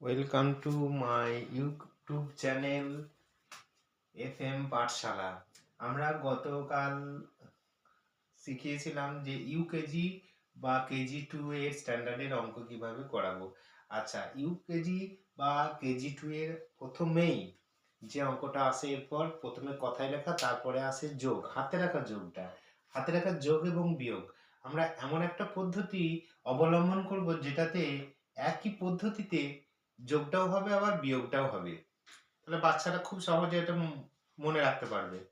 Welcome to my YouTube channel F M Pathshala আমরা গতকাল শিখিয়েছিলাম যে ইউকেজি বা কেজি টু এর স্ট্যান্ডার্ডের অঙ্ক কীভাবে করাবো। আচ্ছা ইউকেজি বা কেজি টু এর প্রথমেই যে অঙ্কটা আসে এরপর প্রথমে কথায় লেখা, তারপরে আসে যোগ, হাতে রাখা যোগটা। হাতে রাখা যোগ এবং বিয়োগ। আমরা এমন একটা পদ্ধতি অবলম্বন করব যেটাতে একই পদ্ধতিতে যোগটাও হবে আবার বিয়োগটাও হবে। তাহলে বাচ্চারা খুব সহজে এটা মনে রাখতে পারবে।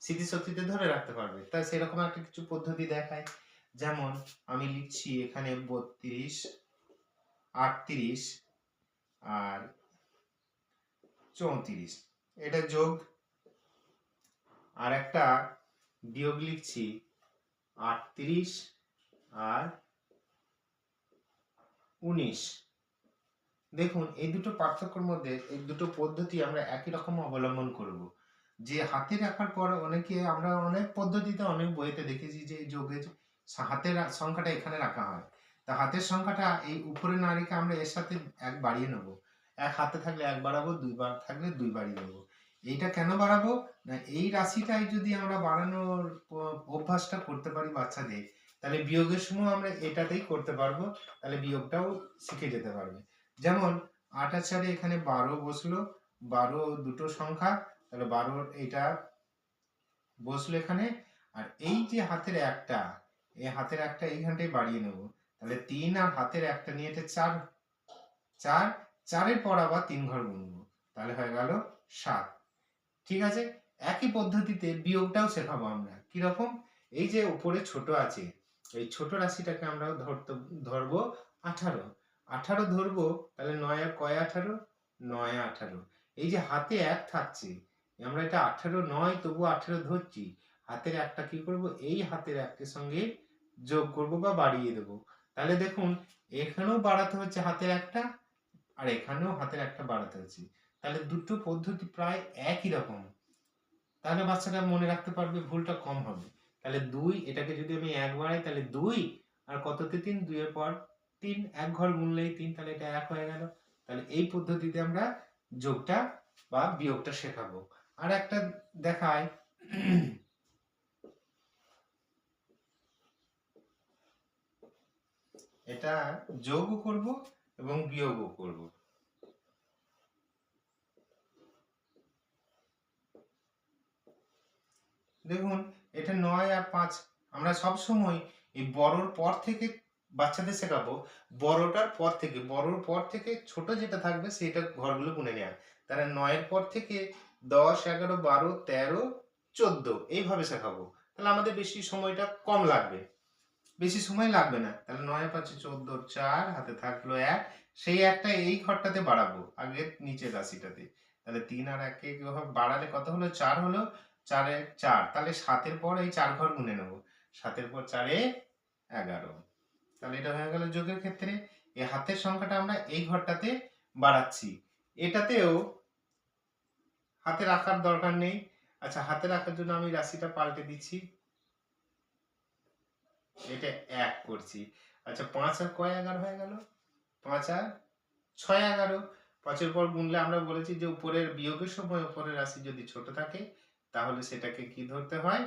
স্মৃতিশক্তিতে ধরে রাখতে পারবে। তাই সেরকম একটা কিছু পদ্ধতি দেখায়। যেমন আমি লিখছি এখানে বত্রিশ, আটত্রিশ আর চৌত্রিশ। এটা যোগ। আর একটা বিয়োগ লিখছি আটত্রিশ আর উনিশ। দেখুন, এই দুটো পার্থক্যের মধ্যে এই দুটো পদ্ধতি আমরা একই রকম অবলম্বন করব। যে হাতে রাখার পর অনেকে, আমরা অনেক পদ্ধতিতে অনেক বইতে দেখেছি যে যোগের হাতের সংখ্যাটা এখানে রাখা হয়। তা হাতের সংখ্যাটা এই উপরে না রেখে আমরা এর সাথে এক বাড়িয়ে নেব। এক হাতে থাকলে এক বাড়াবো দুইবার থাকলে দুই বাড়িয়ে নেব। এইটা কেন বাড়াবো? না, এই রাশিটাই যদি আমরা বাড়ানোর অভ্যাসটা করতে পারি বাচ্চাদের, তাহলে বিয়োগের সময় আমরা এটাতেই করতে পারব, তাহলে বিয়োগটাও শিখে যেতে পারবে। যেমন আর চারে এখানে বারো বসল, বারো দুটো সংখ্যা, তাহলে বারোর এটা বসল এখানে, আর এই যে হাতের একটা, এই হাতের একটা এইখানটায় বাড়িয়ে নেব, তাহলে তিন আর হাতের একটা নিয়ে এটা চার চার, চারের পর আবার তিন ঘর গুনবো, তাহলে হয়ে গেল সাত, ঠিক আছে? একই পদ্ধতিতে বিয়োগটাও শেখাবো আমরা, কীরকম? এই যে উপরে ছোট আছে, এই ছোট রাশিটাকে আমরা ধরতে, ধরবো আঠারো আঠারো ধরবো, তাহলে নয় আর কয় আঠারো? নয় আঠারো। এই যে হাতে এক থাকছে, আমরা এটা আঠারো নয়, তবু আঠারো ধরছি। হাতের একটা কি করব? এই হাতের একটার সঙ্গে যোগ করব বা বাড়িয়ে দেব। তাহলে দেখুন, এখানেও বাড়াতে হচ্ছে হাতের একটা, আর এখানেও হাতের একটা বাড়াতে হচ্ছে। তাহলে দুটো পদ্ধতি প্রায় একই রকম। তাহলে বাচ্চাটা মনে রাখতে পারবে ভুলটা কম হবে। তাহলে দুই, এটাকে যদি আমি এক বাড়াই, তাহলে দুই, আর কততে তিন? দুইয়ের পর তিন, এক ঘর গুনলেই তিন, তাহলে এটা এক হয়ে গেল। তাহলে এই পদ্ধতিতে আমরা যোগটা বা বিয়োগটা শেখাবো। আর একটা দেখায়। এটা যোগও করব এবং বিয়োগও করব। দেখুন, এটা নয় আর পাঁচ। আমরা সব সময় এই বড়র পর থেকে বাচ্চাদের শেখাবো, বড়টার পর থেকে, বড়র পর থেকে ছোট যেটা থাকবে সেটা ঘরগুলো গুনে নেওয়া তাহলে নয়ের পর থেকে দশ, এগারো, বারো, তেরো, চোদ্দ এইভাবে শেখাবো। তাহলে আমাদের বেশি সময়টা কম লাগবে। বেশি সময় লাগবে না। তাহলে নয়, পাঁচে, চোদ্দ, চার, হাতে থাকল এক, সেই একটা এই ঘরটাতে বাড়াবো আগে নিচের রাশিটাতে। তাহলে তিন আর একে বাড়ালে কত হলো? চার হলো? চারে চার। তাহলে সাতের পর এই চার ঘর গুনে নেব। সাতের পর চারে এগারো। তাহলে এটা হয়ে গেল যোগের ক্ষেত্রে এই হাতের সংখ্যাটা আমরা এই ঘরটাতে বাড়াচ্ছি। এটাতেও হাতে রাখার দরকার নেই। আচ্ছা হাতে রাখার জন্য আমি রাশিটা পাল্টে দিচ্ছি। এটা এক করছি। আচ্ছা পাঁচ আর কয় এগারো হয়ে গেল? পাঁচ আর ছয় এগারো। পাঁচের পর গুনলে আমরা বলেছি যে উপরের বিয়োগের সময় উপরের রাশি যদি ছোট থাকে, তাহলে সেটাকে কি ধরতে হয়?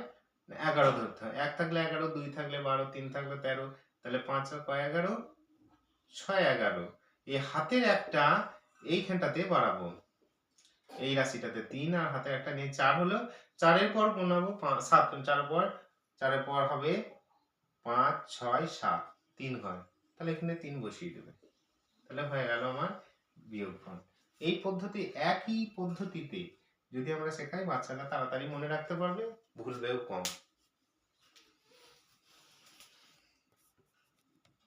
এগারো ধরতে হয়। এক থাকলে এগারো, দুই থাকলে বারো, তিন থাকলে তেরো তাহলে পাঁচ আর কয় এগারো? ছয় এগারো। এই হাতের একটা এইখানটাতে বাড়াবো। এই রাশিটাতে তিন আর হাতের একটা নিয়ে চার হলো। চারের পর পাঁচ- সাত চার পর, চারের পর হবে পাঁচ, ছয়, সাত, তিন ঘর তাহলে এখানে তিন বসিয়ে দেবে। তাহলে হয়ে গেল আমার বিয়োগফল। এই পদ্ধতি একই পদ্ধতিতে যদি আমরা শেখাই, বাচ্চারা তাড়াতাড়ি মনে রাখতে পারবে, ভুলবেও কম।